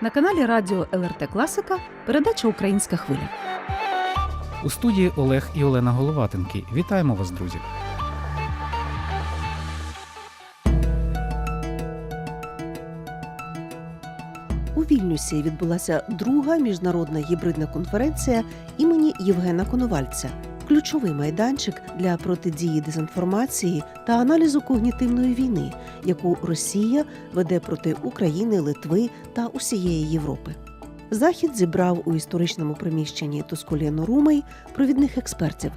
На каналі Радіо ЛРТ Класика передача Українська хвиля. У студії Олег і Олена Головатенки. Вітаємо вас, друзі. У Вільнюсі відбулася друга міжнародна гібридна конференція імені Євгена Коновальця. Ключовий майданчик для протидії дезінформації та аналізу когнітивної війни, яку Росія веде проти України, Литви та усієї Європи. Захід зібрав у історичному приміщенні Тускулєно Румей провідних експертів,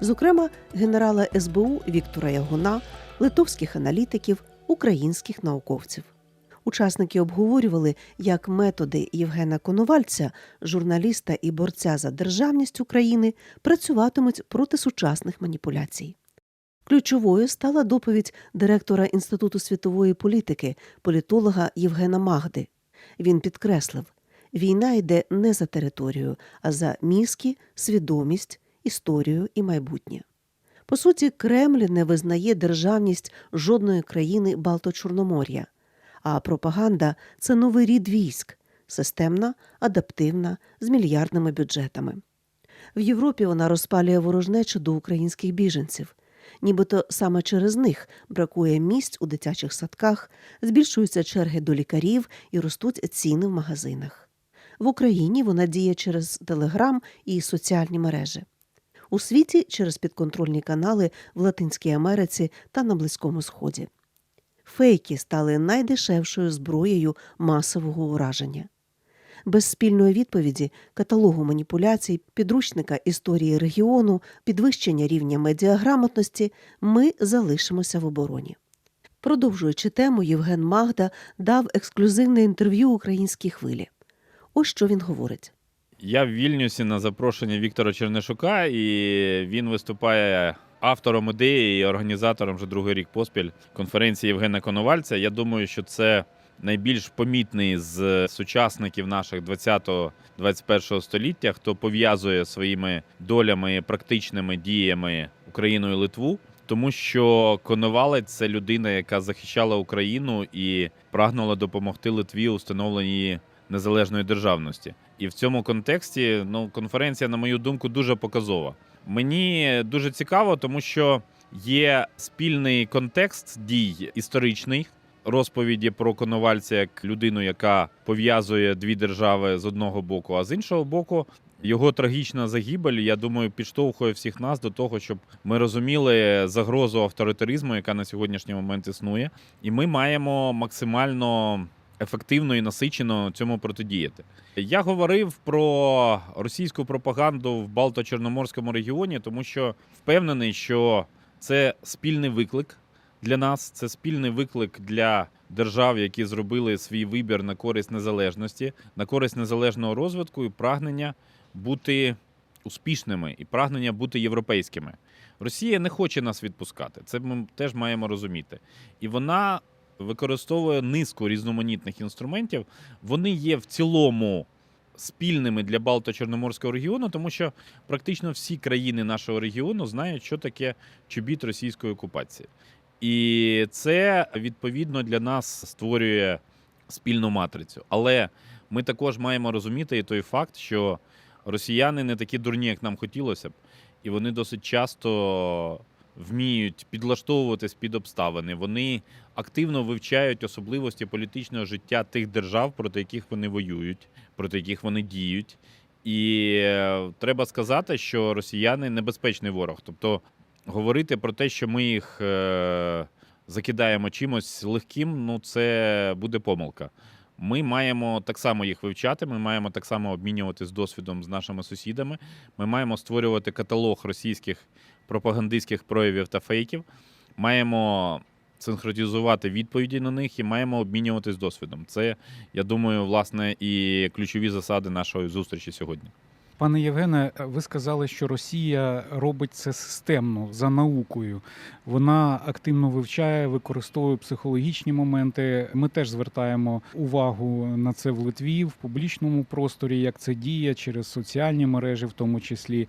зокрема генерала СБУ Віктора Ягуна, литовських аналітиків, українських науковців. Учасники обговорювали, як методи Євгена Коновальця, журналіста і борця за державність України, працюватимуть проти сучасних маніпуляцій. Ключовою стала доповідь директора Інституту світової політики, політолога Євгена Магди. Він підкреслив, війна йде не за територію, а за мізки, свідомість, історію і майбутнє. По суті, Кремль не визнає державність жодної країни Балто-Чорномор'я а пропаганда це новий рід військ, системна, адаптивна, з мільярдними бюджетами. В Європі вона розпалює ворожнечу до українських біженців. Нібито саме через них бракує місць у дитячих садках, збільшуються черги до лікарів і ростуть ціни в магазинах. В Україні вона діє через телеграм і соціальні мережі. У світі через підконтрольні канали в Латинській Америці та на Близькому Сході фейки стали найдешевшою зброєю масового ураження. Без спільної відповіді, каталогу маніпуляцій, підручника історії регіону, підвищення рівня медіаграмотності, ми залишимося в обороні. Продовжуючи тему, Євген Магда дав ексклюзивне інтерв'ю українській хвилі. Ось що він говорить. Я в Вільнюсі на запрошення Віктора Чернишука, і він виступає автором ідеї і організатором вже другий рік поспіль конференції Євгена Коновальця. Я думаю, що це найбільш помітний з сучасників наших 20-21 століття, хто пов'язує своїми долями, практичними діями Україну і Литву. Тому що Коновалець це людина, яка захищала Україну і прагнула допомогти Литві у встановленні незалежної державності. І в цьому контексті ну, конференція, на мою думку, дуже показова. Мені дуже цікаво, тому що є спільний контекст дій історичний. Розповіді про Коновальця як людину, яка пов'язує дві держави з одного боку, а з іншого боку, його трагічна загибель, я думаю, підштовхує всіх нас до того, щоб ми розуміли загрозу авторитаризму, яка на сьогоднішній момент існує, і ми маємо максимально ефективно і насичено цьому протидіяти. Я говорив про російську пропаганду в Балто-Чорноморському регіоні, тому що впевнений, що це спільний виклик для нас, це спільний виклик для держав, які зробили свій вибір на користь незалежності, на користь незалежного розвитку і прагнення бути успішними і прагнення бути європейськими. Росія не хоче нас відпускати. Це ми теж маємо розуміти. І вона використовує низку різноманітних інструментів. Вони є в цілому спільними для Балто-Чорноморського регіону, тому що практично всі країни нашого регіону знають, що таке чобіт російської окупації. І це відповідно для нас створює спільну матрицю. Але ми також маємо розуміти і той факт, що росіяни не такі дурні, як нам хотілося б, і вони досить часто вміють підлаштовуватись під обставини. Вони активно вивчають особливості політичного життя тих держав, проти яких вони воюють, проти яких вони діють. І е, треба сказати, що росіяни небезпечний ворог. Тобто говорити про те, що ми їх е, закидаємо чимось легким, ну це буде помилка. Ми маємо так само їх вивчати. Ми маємо так само обмінюватись досвідом з нашими сусідами. Ми маємо створювати каталог російських пропагандистських проявів та фейків. Маємо синхронізувати відповіді на них і маємо обмінюватись досвідом. Це, я думаю, власне і ключові засади нашої зустрічі сьогодні. Пане Євгене, ви сказали, що Росія робить це системно за наукою. Вона активно вивчає, використовує психологічні моменти. Ми теж звертаємо увагу на це в Литві в публічному просторі, як це діє через соціальні мережі, в тому числі.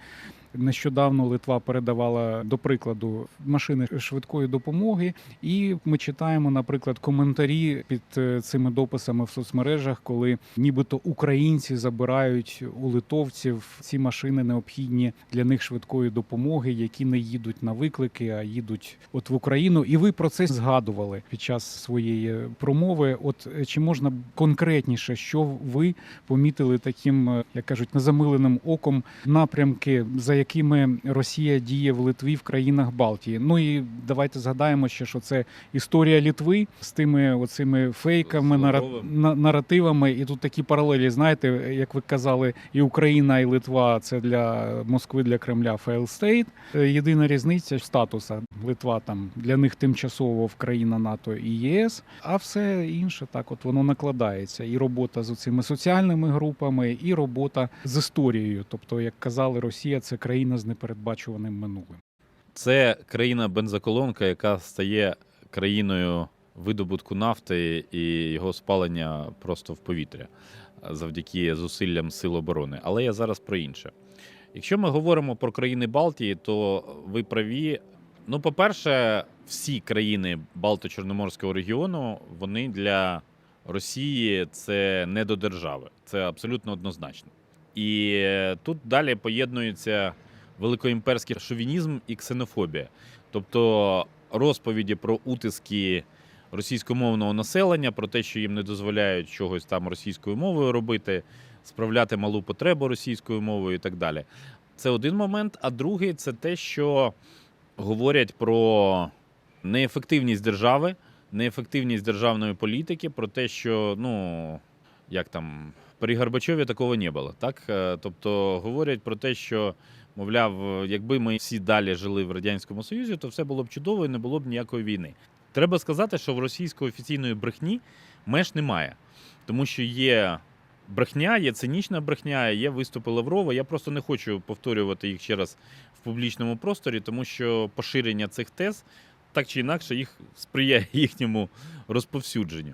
Нещодавно Литва передавала до прикладу машини швидкої допомоги, і ми читаємо, наприклад, коментарі під е, цими дописами в соцмережах, коли нібито українці забирають у литовців ці машини необхідні для них швидкої допомоги, які не їдуть на виклики, а їдуть от в Україну. І ви про це згадували під час своєї промови. От е, чи можна конкретніше, що ви помітили таким, е, як кажуть, незамиленим оком напрямки, за якими Росія діє в Литві в країнах Балтії? Ну і давайте згадаємо ще, що це історія Літви з тими оцими фейками, нара... Наративами, і тут такі паралелі. Знаєте, як ви казали, і Україна, і Литва це для Москви, для Кремля. Е, Єдина різниця статуса Литва там для них тимчасово в країна НАТО і ЄС, а все інше так, от воно накладається. І робота з цими соціальними групами, і робота з історією. Тобто, як казали, Росія це країна з непередбачуваним минулим. Це країна бензоколонка, яка стає країною видобутку нафти і його спалення просто в повітря завдяки зусиллям сил оборони. Але я зараз про інше. Якщо ми говоримо про країни Балтії, то ви праві. Ну, по-перше, всі країни Балто-Чорноморського регіону вони для Росії це не до держави. Це абсолютно однозначно. І е, тут далі поєднується великоімперський шовінізм і ксенофобія. Тобто розповіді про утиски російськомовного населення, про те, що їм не дозволяють чогось там російською мовою робити, справляти малу потребу російською мовою і так далі. Це один момент. А другий це те, що говорять про неефективність держави, неефективність державної політики, про те, що ну як там при Горбачові такого не було. Так, Е, тобто говорять про те, що мовляв, якби ми всі далі жили в радянському союзі, то все було б чудово і не було б ніякої війни. Треба сказати, що в російської офіційної брехні меж немає, тому що є. Брехня, є цинічна брехня, є виступи Лаврова. Я просто не хочу повторювати їх ще раз в публічному просторі, тому що поширення цих тез так чи інакше їх сприяє їхньому розповсюдженню.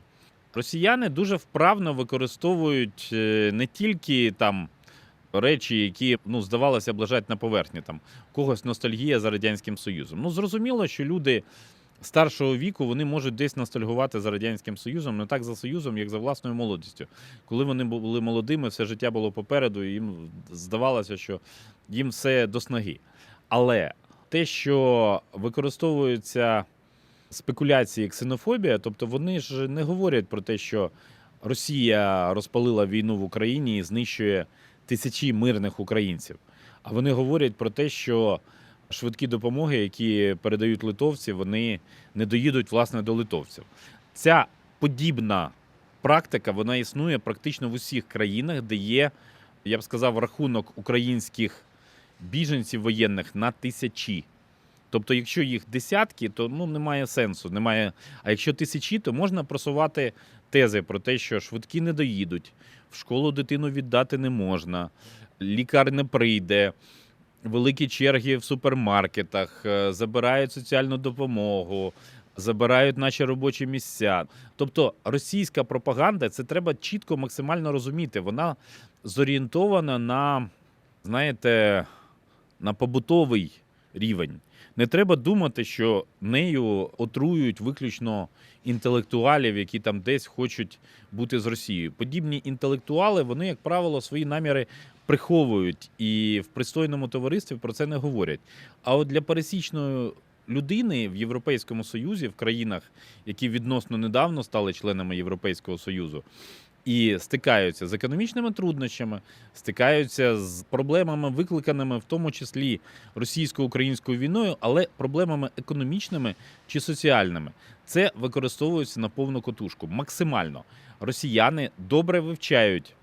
Росіяни дуже вправно використовують е, не тільки там речі, які ну здавалося б лежать на поверхні, там когось ностальгія за радянським союзом. Ну зрозуміло, що люди старшого віку вони можуть десь ностальгувати за радянським союзом, не так за союзом, як за власною молодістю. Коли вони були молодими, все життя було попереду, і їм здавалося, що їм все до снаги. Але те, що використовуються спекуляції, ксенофобія, тобто вони ж не говорять про те, що Росія розпалила війну в Україні і знищує тисячі мирних українців. А вони говорять про те, що швидкі допомоги, які передають литовці, вони не доїдуть власне до литовців. Ця подібна практика вона існує практично в усіх країнах, де є, я б сказав, рахунок українських біженців воєнних на тисячі. Тобто, якщо їх десятки, то ну немає сенсу. Немає. А якщо тисячі, то можна просувати тези про те, що швидкі не доїдуть, в школу дитину віддати не можна, лікар не прийде, великі черги в супермаркетах, е, забирають соціальну допомогу, забирають наші робочі місця. Тобто російська пропаганда, це треба чітко максимально розуміти. Вона зорієнтована на, знаєте, на побутовий рівень. Не треба думати, що нею отруюють виключно інтелектуалів, які там десь хочуть бути з Росією. Подібні інтелектуали, вони, як правило, свої наміри приховують і в пристойному товаристві про це не говорять. А от для пересічної людини в Європейському Союзі, в країнах, які відносно недавно стали членами Європейського Союзу, і стикаються з економічними труднощами, стикаються з проблемами, викликаними в тому числі російсько-українською війною, але проблемами економічними чи соціальними. Це використовується на повну котушку. Максимально росіяни добре вивчають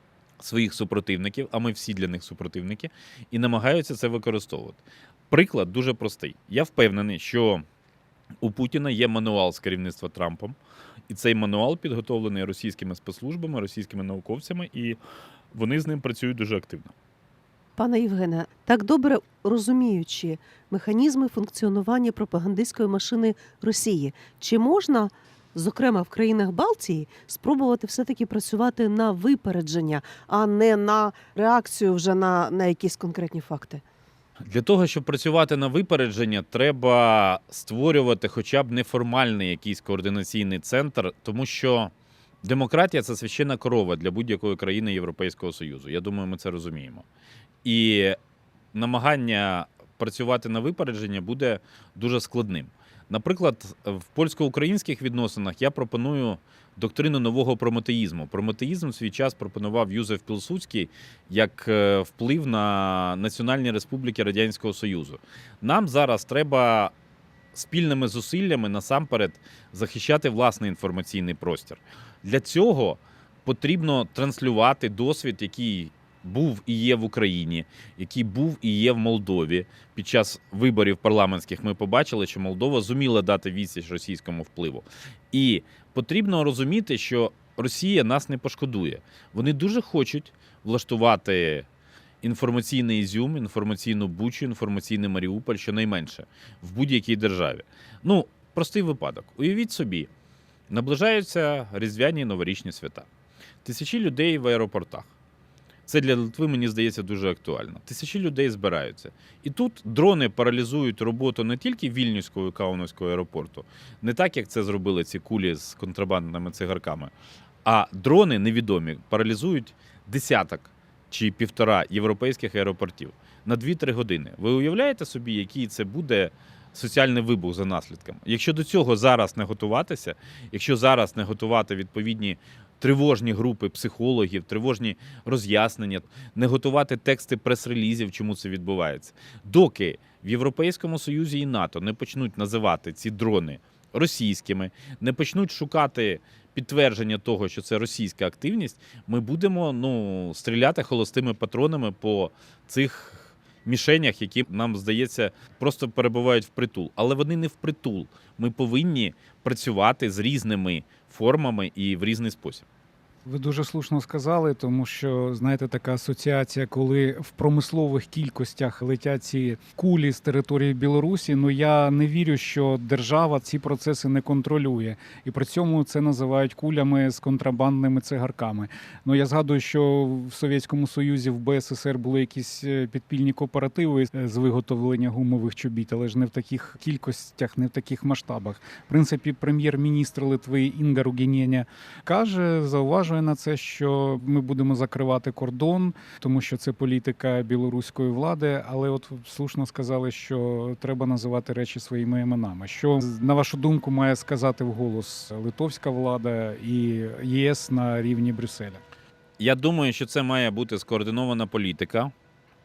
своїх супротивників, а ми всі для них супротивники, і намагаються це використовувати. Приклад дуже простий. Я впевнений, що у Путіна є мануал з керівництва Трампом, і цей мануал підготовлений російськими спецслужбами, російськими науковцями, і вони з ним працюють дуже активно. Пане Євгене, так добре розуміючи механізми функціонування пропагандистської машини Росії, чи можна, зокрема в країнах Балтії, спробувати все-таки працювати на випередження, а не на реакцію вже на, на якісь конкретні факти? Для того, щоб працювати на випередження, треба створювати хоча б неформальний якийсь координаційний центр, тому що демократія це священна корова для будь-якої країни Європейського Союзу. Я думаю, ми це розуміємо. І намагання працювати на випередження буде дуже складним. Наприклад, в польсько-українських відносинах я пропоную доктрину нового прометеїзму. Прометеїзм в свій час пропонував Юзеф Пілсудський як е, вплив на національні республіки Радянського Союзу. Нам зараз треба спільними зусиллями насамперед захищати власний інформаційний простір. Для цього потрібно транслювати досвід, який був і є в Україні, який був і є в Молдові. Під час виборів парламентських ми побачили, що Молдова зуміла дати відсіч російському впливу. І потрібно розуміти, що Росія нас не пошкодує. Вони дуже хочуть влаштувати інформаційний ізюм, інформаційну бучу, інформаційний Маріуполь, щонайменше в будь-якій державі. Ну, простий випадок. Уявіть собі, наближаються різдвяні новорічні свята. Тисячі людей в аеропортах. Це для Литви, мені здається, дуже актуально. Тисячі людей збираються. І тут дрони паралізують роботу не тільки Вільнюського і Кауновського аеропорту, не так, як це зробили ці кулі з контрабандними цигарками, а дрони невідомі паралізують десяток чи півтора європейських аеропортів на 2-3 години. Ви уявляєте собі, який це буде соціальний вибух за наслідками? Якщо до цього зараз не готуватися, якщо зараз не готувати відповідні тривожні групи психологів, тривожні роз'яснення, не готувати тексти прес-релізів, чому це відбувається, доки в Європейському Союзі і НАТО не почнуть називати ці дрони російськими, не почнуть шукати підтвердження того, що це російська активність, ми будемо ну, стріляти холостими патронами по цих мішенях, які нам здається просто перебувають в притул. Але вони не в притул. Ми повинні працювати з різними формами і в різний спосіб. Ви дуже слушно сказали, тому що знаєте, така асоціація, коли в промислових кількостях летять ці кулі з території Білорусі. Ну я не вірю, що держава ці процеси не контролює, і при цьому це називають кулями з контрабандними цигарками. Ну я згадую, що в Совєтському Союзі в БССР були якісь е, підпільні кооперативи е, з виготовлення гумових чобіт, але ж не в таких кількостях, не в таких масштабах. В принципі, прем'єр-міністр Литви Інга Ругінєня каже, зауважує на це, що ми будемо закривати кордон, тому що це політика білоруської влади. Але от слушно сказали, що треба називати речі своїми іменами. Що на вашу думку має сказати вголос литовська влада і ЄС на рівні Брюсселя? Я думаю, що це має бути скоординована політика.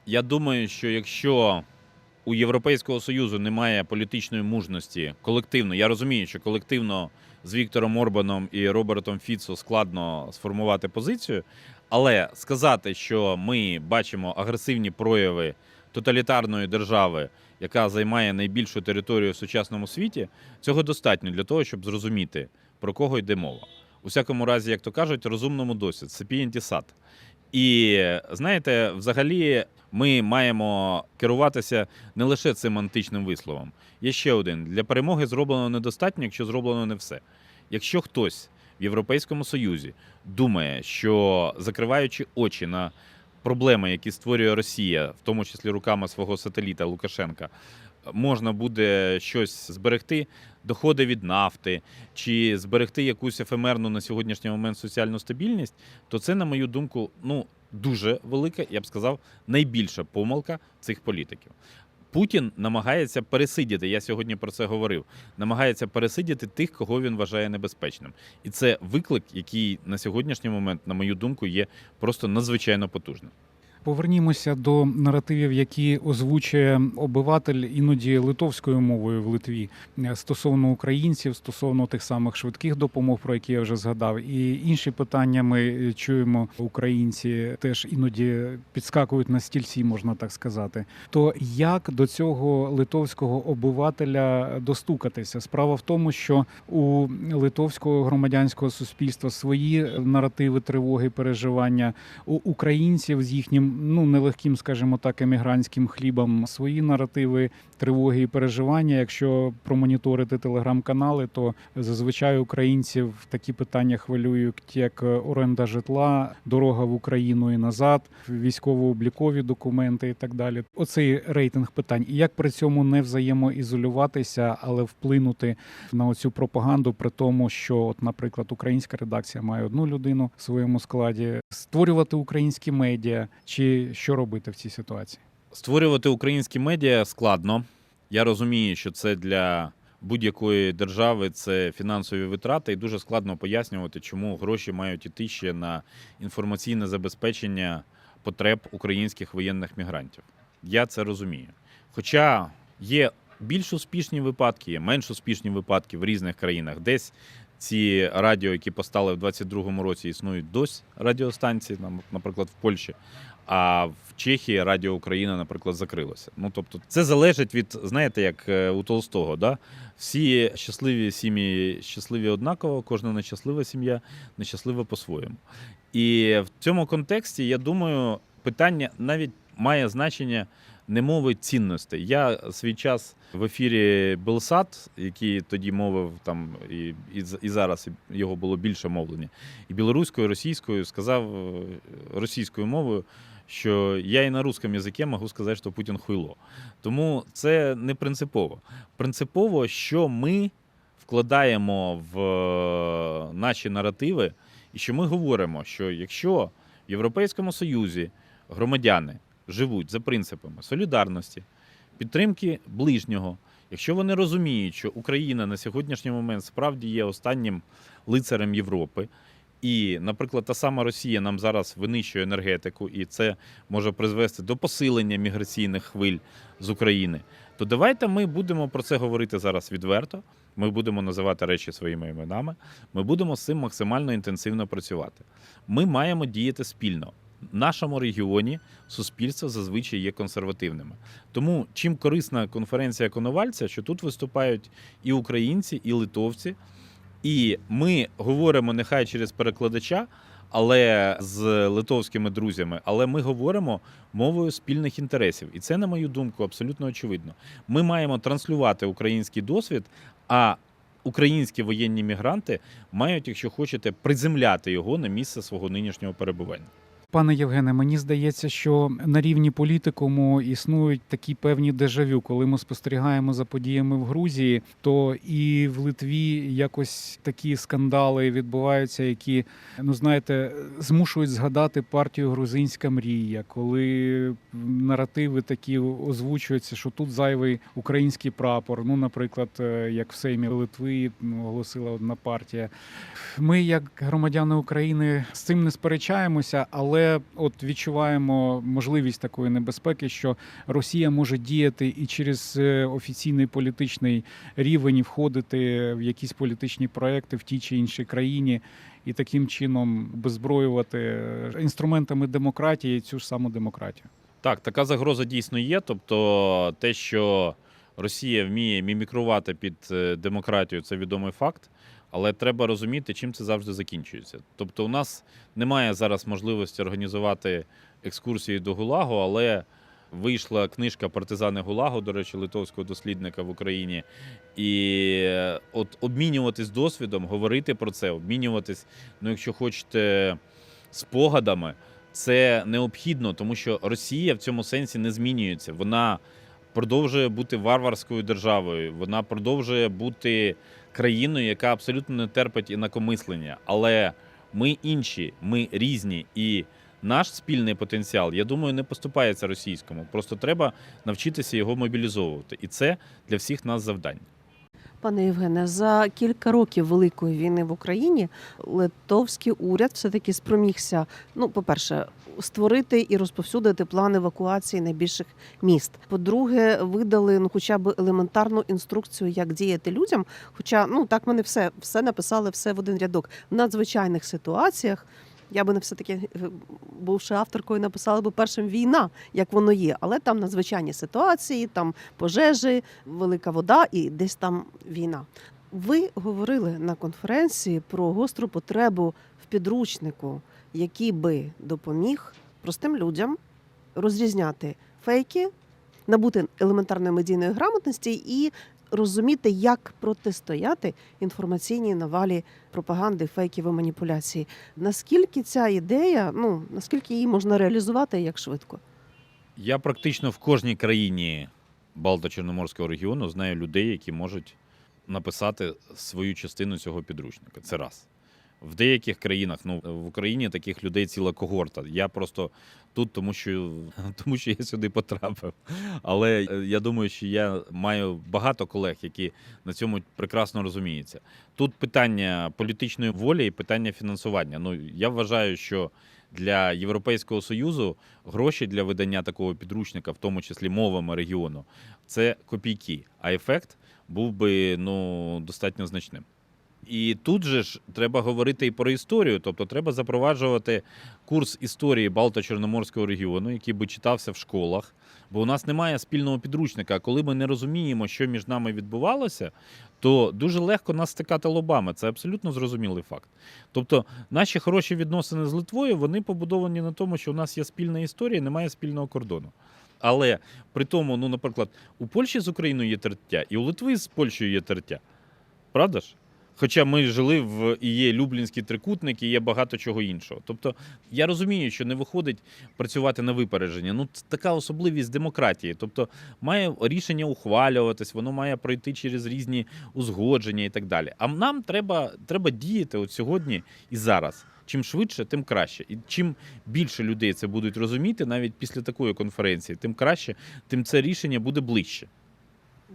Я думаю, що якщо у Європейського Союзу немає політичної мужності колективно, я розумію, що колективно з Віктором Орбаном і Робертом Фіцо складно сформувати позицію, але сказати, що ми бачимо агресивні прояви тоталітарної держави, яка займає найбільшу територію в сучасному світі, цього достатньо для того, щоб зрозуміти, про кого йде мова. У всякому разі, як то кажуть, розумному досвід, сапієнті сад. І знаєте, взагалі ми маємо керуватися не лише цим античним висловом. Є ще один: для перемоги зроблено недостатньо, якщо зроблено не все. Якщо хтось в Європейському Союзі думає, що закриваючи очі на проблеми, які створює Росія, в тому числі руками свого сателіта Лукашенка, можна буде щось зберегти, доходи від нафти, чи зберегти якусь ефемерну на сьогоднішній момент соціальну стабільність, то це, на мою думку, ну дуже велика, я б сказав, найбільша помилка цих політиків. Путін намагається пересидіти. Я сьогодні про це говорив. Намагається пересидіти тих, кого він вважає небезпечним, і це виклик, який на сьогоднішній момент, на мою думку, є просто надзвичайно потужним. Повернімося до наративів, які озвучує обиватель іноді литовською мовою в Литві е, стосовно українців, стосовно тих самих швидких допомог, про які я вже згадав, і інші питання ми чуємо. Українці теж іноді підскакують на стільці, можна так сказати. То як до цього литовського обивателя достукатися? Справа в тому, що у литовського громадянського суспільства свої наративи, тривоги, переживання у українців з їхнім ну нелегким, скажімо так, емігрантським хлібом свої наративи, тривоги і переживання. Якщо промоніторити телеграм-канали, то зазвичай українців такі питання хвилюють, як оренда житла, дорога в Україну і назад, військово-облікові документи і так далі. Оцей рейтинг питань. І як при цьому не взаємоізолюватися, але вплинути на оцю пропаганду, при тому, що, от, наприклад, українська редакція має одну людину в своєму складі, створювати українські медіа, чи що робити в цій ситуації? Створювати українські медіа складно. Я розумію, що це для будь-якої держави це фінансові витрати, і дуже складно пояснювати, чому гроші мають іти ще на інформаційне забезпечення потреб українських воєнних мігрантів. Я це розумію. Хоча є більш успішні випадки, є менш успішні випадки в різних країнах. Десь ці радіо, які постали в 22-му році, існують досі радіостанції, наприклад, в Польщі. А в Чехії Радіо Україна, наприклад, закрилося. Ну тобто, це залежить від, знаєте, як е, у Толстого, да? всі щасливі сім'ї щасливі однаково, кожна нещаслива сім'я нещаслива по-своєму. І в цьому контексті, я думаю, питання навіть має значення не мови цінностей. Я свій час в ефірі Белсат, який тоді мовив там і, і, і зараз його було більше мовлення, і білоруською, і російською сказав е, російською мовою, що я і на русском язикі можу сказати, що Путін хуйло. Тому це не принципово. Принципово, що ми вкладаємо в е, наші наративи, і що ми говоримо, що якщо в Європейському Союзі громадяни живуть за принципами солідарності, підтримки ближнього, якщо вони розуміють, що Україна на сьогоднішній момент справді є останнім лицарем Європи, і, наприклад, та сама Росія нам зараз винищує енергетику, і це може призвести до посилення міграційних хвиль з України, то давайте ми будемо про це говорити зараз відверто. Ми будемо називати речі своїми іменами. Ми будемо з цим максимально інтенсивно працювати. Ми маємо діяти спільно. В нашому регіоні суспільство зазвичай є консервативними. Тому чим корисна конференція Коновальця, що тут виступають і українці, і литовці, і ми говоримо нехай через перекладача, але з литовськими друзями, але ми говоримо мовою спільних інтересів. І це, на мою думку, абсолютно очевидно. Ми маємо транслювати український досвід, а українські воєнні мігранти мають, якщо хочете, приземляти його на місце свого нинішнього перебування. Пане Євгене, мені здається, що на рівні політикуму існують такі певні дежавю. Коли ми спостерігаємо за подіями в Грузії, то і в Литві якось такі скандали відбуваються, які ну знаєте, змушують згадати партію Грузинська мрія, коли наративи такі озвучуються, що тут зайвий український прапор. Ну, наприклад, е, як в Сеймі Литви ну, оголосила одна партія. Ми, як громадяни України, з цим не сперечаємося, але от відчуваємо можливість такої небезпеки, що Росія може діяти і через е, офіційний політичний рівень і входити в якісь політичні проекти в тій чи іншій країні. І таким чином беззброювати е, інструментами демократії цю ж саму демократію. Так, така загроза дійсно є. Тобто, те, що Росія вміє мімікрувати під е, демократію, це відомий факт. Але треба розуміти, чим це завжди закінчується. Тобто, у нас немає зараз можливості організувати екскурсії до Гулагу, але вийшла книжка Партизани Гулагу, до речі, литовського дослідника в Україні. І е, от обмінюватись досвідом, говорити про це, обмінюватись, ну, якщо хочете, спогадами, це необхідно, тому що Росія в цьому сенсі не змінюється. Вона продовжує бути варварською державою, вона продовжує бути країною, яка абсолютно не терпить інакомислення. Але ми інші, ми різні, і наш спільний потенціал, я думаю, не поступається російському. Просто треба навчитися його мобілізовувати. І це для всіх нас завдання. Пане Євгене, за кілька років великої війни в Україні литовський уряд все таки спромігся. Ну, по-перше, створити і розповсюдити план евакуації найбільших міст. По-друге, видали ну, хоча б елементарну інструкцію, як діяти людям. Хоча ну так вони все, все написали, все в один рядок в надзвичайних ситуаціях. Я би не все таки, бувши авторкою, написала би першим війна, як воно є, але там надзвичайні ситуації, там пожежі, велика вода і десь там війна. Ви говорили на конференції про гостру потребу в підручнику, який би допоміг простим людям розрізняти фейки, набути елементарної медійної грамотності і розуміти, як протистояти інформаційній навалі пропаганди, фейків і маніпуляцій. Наскільки ця ідея, ну наскільки її можна реалізувати як швидко? Я практично в кожній країні Балто-Чорноморського регіону знаю людей, які можуть написати свою частину цього підручника. Це раз. В деяких країнах, ну в Україні таких людей ціла когорта. Я просто тут, тому що, тому що я сюди потрапив. Але е, я думаю, що я маю багато колег, які на цьому прекрасно розуміються. Тут питання політичної волі і питання фінансування. Ну я вважаю, що для Європейського союзу гроші для видання такого підручника, в тому числі мовами регіону, це копійки. А ефект був би ну достатньо значним. І тут же ж треба говорити і про історію, тобто треба запроваджувати курс історії Балто-Чорноморського регіону, який би читався в школах, бо у нас немає спільного підручника. Коли ми не розуміємо, що між нами відбувалося, то дуже легко нас стикати лобами. Це абсолютно зрозумілий факт. Тобто, наші хороші відносини з Литвою вони побудовані на тому, що у нас є спільна історія, немає спільного кордону. Але при тому, ну, наприклад, у Польщі з Україною є тертя, і у Литви з Польщею є тертя. Правда ж? Хоча ми жили в і є Люблінський трикутник, і є багато чого іншого. Тобто я розумію, що не виходить працювати на випередження. Ну, це така особливість демократії. Тобто має рішення ухвалюватись, воно має пройти через різні узгодження і так далі. А нам треба, треба діяти от сьогодні і зараз. Чим швидше, тим краще. І чим більше людей це будуть розуміти, навіть після такої конференції, тим краще, тим це рішення буде ближче.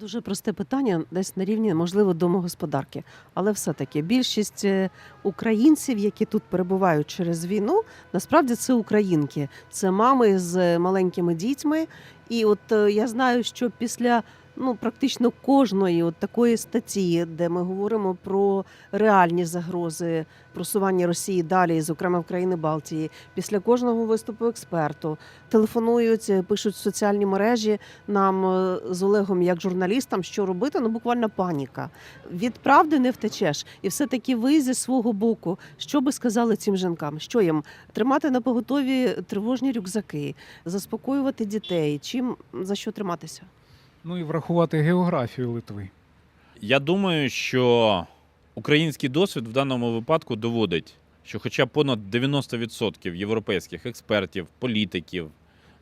Дуже просте питання, десь на рівні, можливо, домогосподарки. Але все-таки більшість е, українців, які тут перебувають через війну, насправді це українки, це мами з маленькими дітьми. І от е, я знаю, що після ну практично кожної от такої статті, де ми говоримо про реальні загрози просування Росії далі, зокрема в країни Балтії, після кожного виступу експерту телефонують, пишуть в соціальні мережі нам е, з Олегом, як журналістам, що робити. Ну буквально паніка. Від правди не втечеш. І все таки ви зі свого боку, що би сказали цим жінкам? Що їм тримати на поготові тривожні рюкзаки, заспокоювати дітей? Чим за що триматися? Ну і врахувати географію Литви. Я думаю, що український досвід в даному випадку доводить, що хоча понад 90% європейських експертів, політиків,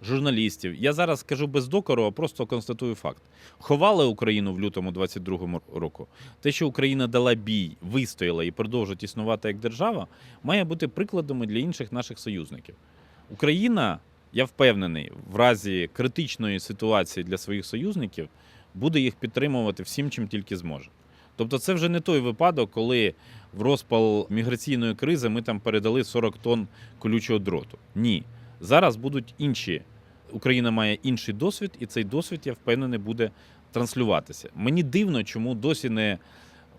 журналістів, я зараз скажу без докору, а просто констатую факт. Ховали Україну в лютому 22-му року. Те, що Україна дала бій, вистояла і продовжить існувати як держава, має бути прикладами для інших наших союзників. Україна, я впевнений, в разі критичної ситуації для своїх союзників буде їх підтримувати всім, чим тільки зможе. Тобто, це вже не той випадок, коли в розпал міграційної кризи ми там передали 40 тонн колючого дроту. Ні. Зараз будуть інші. Україна має інший досвід, і цей досвід, я впевнений, буде транслюватися. Мені дивно, чому досі не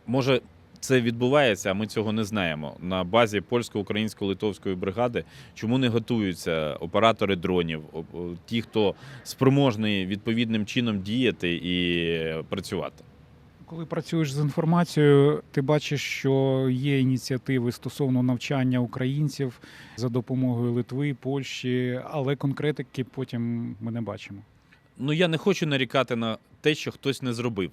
може це відбувається, а ми цього не знаємо. На базі польсько-українсько-литовської бригади, чому не готуються оператори дронів, ті, хто спроможний відповідним чином діяти і працювати. Коли працюєш з інформацією, ти бачиш, що є ініціативи стосовно навчання українців за допомогою Литви, Польщі, але конкретики потім ми не бачимо. Ну я не хочу нарікати на те, що хтось не зробив.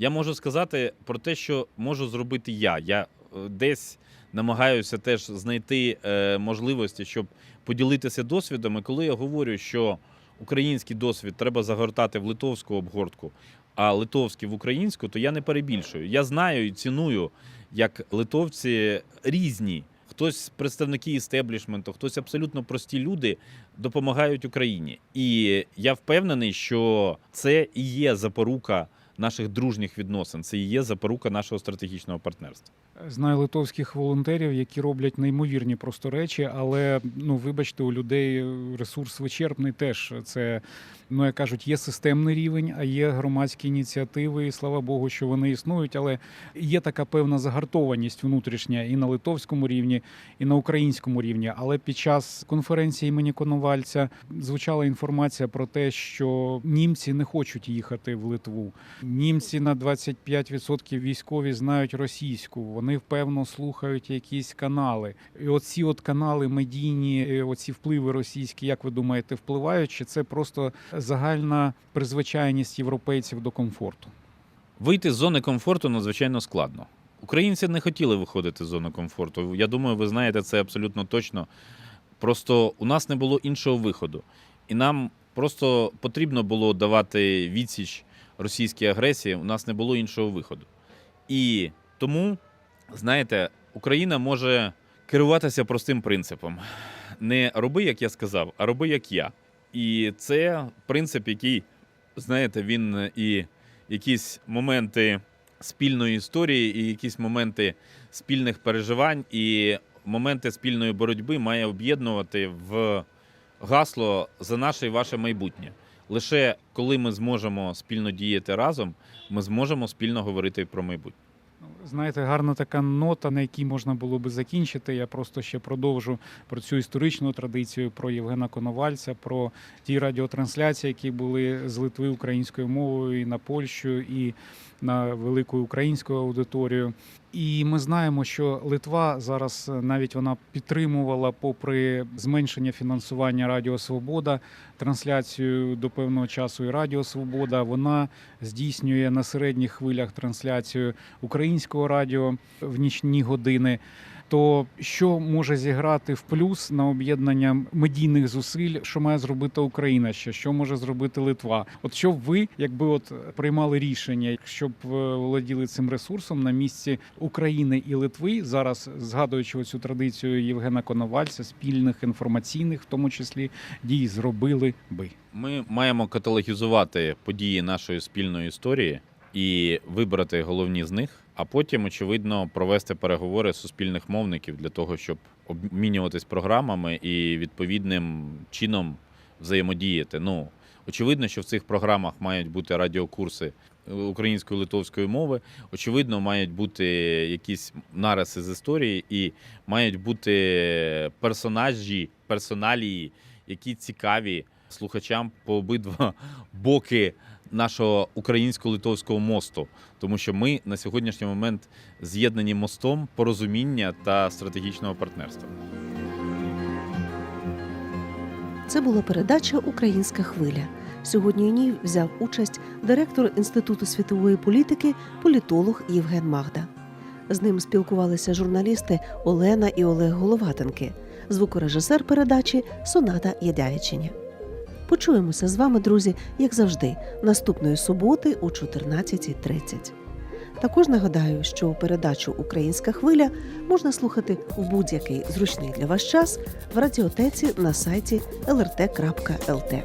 Я можу сказати про те, що можу зробити я. Я е, десь намагаюся теж знайти е, можливості, щоб поділитися досвідом. І коли я говорю, що український досвід треба загортати в литовську обгортку, а литовський в українську, то я не перебільшую. Я знаю і ціную, як литовці різні. Хтось представники істеблішменту, хтось абсолютно прості люди допомагають Україні. І я впевнений, що це і є запорука наших дружніх відносин, це і є запорука нашого стратегічного партнерства. Знаю литовських волонтерів, які роблять неймовірні просто речі, але ну вибачте, у людей ресурс вичерпний теж. Це ну як кажуть, є системний рівень, а є громадські ініціативи, і слава Богу, що вони існують. Але є така певна загартованість внутрішня і на литовському рівні, і на українському рівні. Але під час конференції імені Коновальця звучала інформація про те, що німці не хочуть їхати в Литву. Німці на 25% військові знають російську. Вони вони певно слухають якісь канали. І оці от канали медійні, оці впливи російські, як ви думаєте, впливають? Чи це просто загальна призвичайність європейців до комфорту? Вийти з зони комфорту надзвичайно складно. Українці не хотіли виходити з зони комфорту. Я думаю, ви знаєте це абсолютно точно. Просто у нас не було іншого виходу. І нам просто потрібно було давати відсіч російській агресії. У нас не було іншого виходу. І тому, знаєте, Україна може керуватися простим принципом: не роби, як я сказав, а роби, як я. І це принцип, який, знаєте, він і якісь моменти спільної історії, і якісь моменти спільних переживань, і моменти спільної боротьби має об'єднувати в гасло за наше і ваше майбутнє. Лише коли ми зможемо спільно діяти разом, ми зможемо спільно говорити про майбутнє. Знаєте, гарна така нота, на якій можна було би закінчити. Я просто ще продовжу про цю історичну традицію, про Євгена Коновальця, про ті радіотрансляції, які були з Литви українською мовою і на Польщу, і на велику українську аудиторію. І ми знаємо, що Литва зараз е, навіть вона підтримувала, попри зменшення фінансування Радіо Свобода, трансляцію до певного часу і Радіо Свобода. Вона здійснює на середніх хвилях трансляцію українського радіо в нічні години. То що може зіграти в плюс на об'єднання медійних зусиль, що має зробити Україна ще, що може зробити Литва? От що ви, якби от приймали рішення, щоб е, володіли цим ресурсом на місці України і Литви, зараз згадуючи цю традицію Євгена Коновальця, спільних інформаційних, в тому числі дій, зробили би. Ми маємо каталогізувати події нашої спільної історії і вибрати головні з них, а потім, очевидно, провести переговори суспільних мовників для того, щоб обмінюватись програмами і відповідним чином взаємодіяти. Ну, очевидно, що в цих програмах мають бути радіокурси української литовської мови. Очевидно, мають бути якісь нариси з історії, і мають бути персонажі, персоналії, які цікаві слухачам по обидва боки нашого українсько-литовського мосту, тому що ми на сьогоднішній момент з'єднані мостом порозуміння та стратегічного партнерства. Це була передача Українська хвиля. Сьогодні у ній взяв участь директор Інституту світової політики, політолог Євген Магда. З ним спілкувалися журналісти Олена і Олег Головатенки, звукорежисер передачі Соната Ядявічиня. Почуємося з вами, друзі, як завжди, наступної суботи о 14.30. Також нагадаю, що передачу Українська хвиля можна слухати в будь-який зручний для вас час в радіотеці на сайті lrt.lt.